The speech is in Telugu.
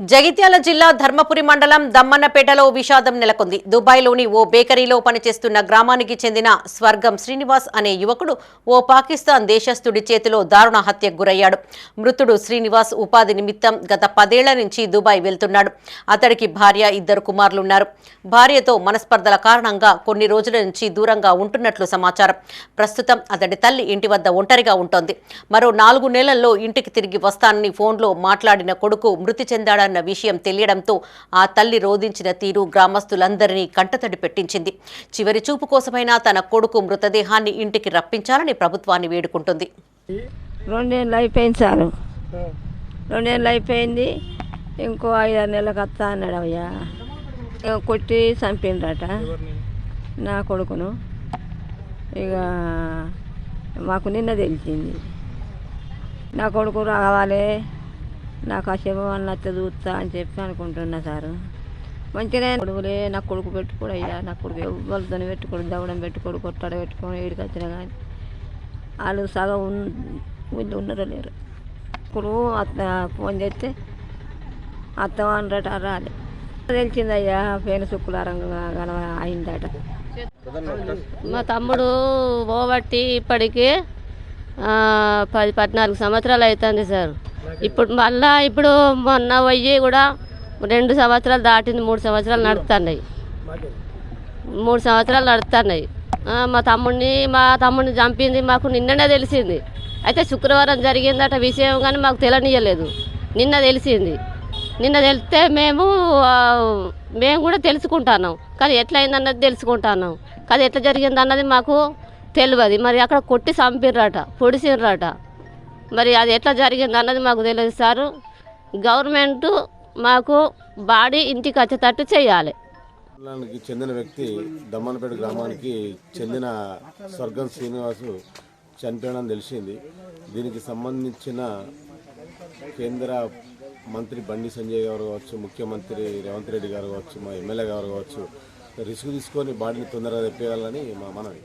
జగిత్యాల జిల్లా ధర్మపురి మండలం దమ్మన్నపేటలో విషాదం నెలకొంది. దుబాయ్లోని ఓ బేకరీలో పనిచేస్తున్న గ్రామానికి చెందిన స్వర్గం శ్రీనివాస్ అనే యువకుడు ఓ పాకిస్తాన్ దేశస్థుడి చేతిలో దారుణ హత్యకు గురయ్యాడు. మృతుడు శ్రీనివాస్ ఉపాధి నిమిత్తం గత పదేళ్ళ నుంచి దుబాయ్ వెళ్తున్నాడు. అతడికి భార్య ఇద్దరు కుమారులున్నారు. భార్యతో మనస్పర్ధల కారణంగా కొన్ని రోజుల నుంచి దూరంగా ఉంటున్నట్లు సమాచారం. ప్రస్తుతం అతడి తల్లి ఇంటి వద్ద ఒంటరిగా ఉంటోంది. మరో నాలుగు నెలల్లో ఇంటికి తిరిగి వస్తానని ఫోన్లో మాట్లాడిన కొడుకు మృతి చెందాడు చేశారన్న విషయం తెలియడంతో ఆ తల్లి రోధించిన తీరు గ్రామస్తులందరినీ కంటతడి పెట్టించింది. చివరి చూపు కోసమైనా తన కొడుకు మృతదేహాన్ని ఇంటికి రప్పించాలని ప్రభుత్వాన్ని వేడుకుంటుంది. రెండేళ్ళు అయిపోయింది సారు. రెండేళ్ళు అయిపోయింది. ఇంకో ఐదారు నెలలకు వస్తా అన్నాడు అయ్యా. ఇక కొట్టి చంపిండ్రట నా కొడుకును. ఇక మాకు నిన్న తెలిసింది. నా కొడుకు రావాలి. నాకు ఆ శవం అన్నట్టు చూస్తా అని చెప్పి అనుకుంటున్నా సారు. మంచిగా కొడుకులే నా కొడుకు పెట్టుకోడు అయ్యా నా కొడుకు ఎవరితో పెట్టుకోడు దవడం పెట్టుకోడు కొట్టాడ పెట్టుకోడు ఏడికి వచ్చినా కానీ వాళ్ళు సగం ఉన్- వీళ్ళు ఉన్నారో లేరు. ఇప్పుడు అత్త ఫోన్ చేస్తే అత్త అనరట రాలే తెలిసిందయ్యా పేను సుక్కులారంగా గల అయిందట. మా తమ్ముడు పోబట్టి ఇప్పటికీ పది పద్నాలుగు సంవత్సరాలు అవుతుంది సార్. ఇప్పుడు మళ్ళా ఇప్పుడు మొన్న పోయి కూడా రెండు సంవత్సరాలు దాటింది మూడు సంవత్సరాలు నడుస్తున్నాయి. మూడు సంవత్సరాలు నడుస్తున్నాయి. మా తమ్ముడిని మా తమ్ముడిని చంపింది మాకు నిన్ననే తెలిసింది. అయితే శుక్రవారం జరిగిందట విషయం కానీ మాకు తెలియనియలేదు నిన్న తెలిసింది. నిన్న తెలిస్తే మేము మేము కూడా తెలుసుకుంటాను కానీ ఎట్లా అయిందన్నది తెలుసుకుంటున్నాం. కానీ ఎట్లా జరిగింది అన్నది మాకు తెలియదు. మరి అక్కడ కొట్టి చంపిర్రట పొడిసిర్రట మరి అది ఎట్లా జరిగింది అన్నది మాకు తెలియదు సారు. గవర్నమెంట్ మాకు బాడీ ఇంటికి వచ్చేటట్టు చేయాలి. చెందిన వ్యక్తి దమ్మనపేట గ్రామానికి చెందిన స్వర్గం శ్రీనివాసు చనిపోయాడని తెలిసింది. దీనికి సంబంధించిన కేంద్ర మంత్రి బండి సంజయ్ గారు కావచ్చు ముఖ్యమంత్రి రేవంత్ రెడ్డి గారు కావచ్చు మా ఎమ్మెల్యే గారు కావచ్చు రిస్క్ తీసుకొని బాడీని తొందరగా తెప్పేయాలని మా మనవి.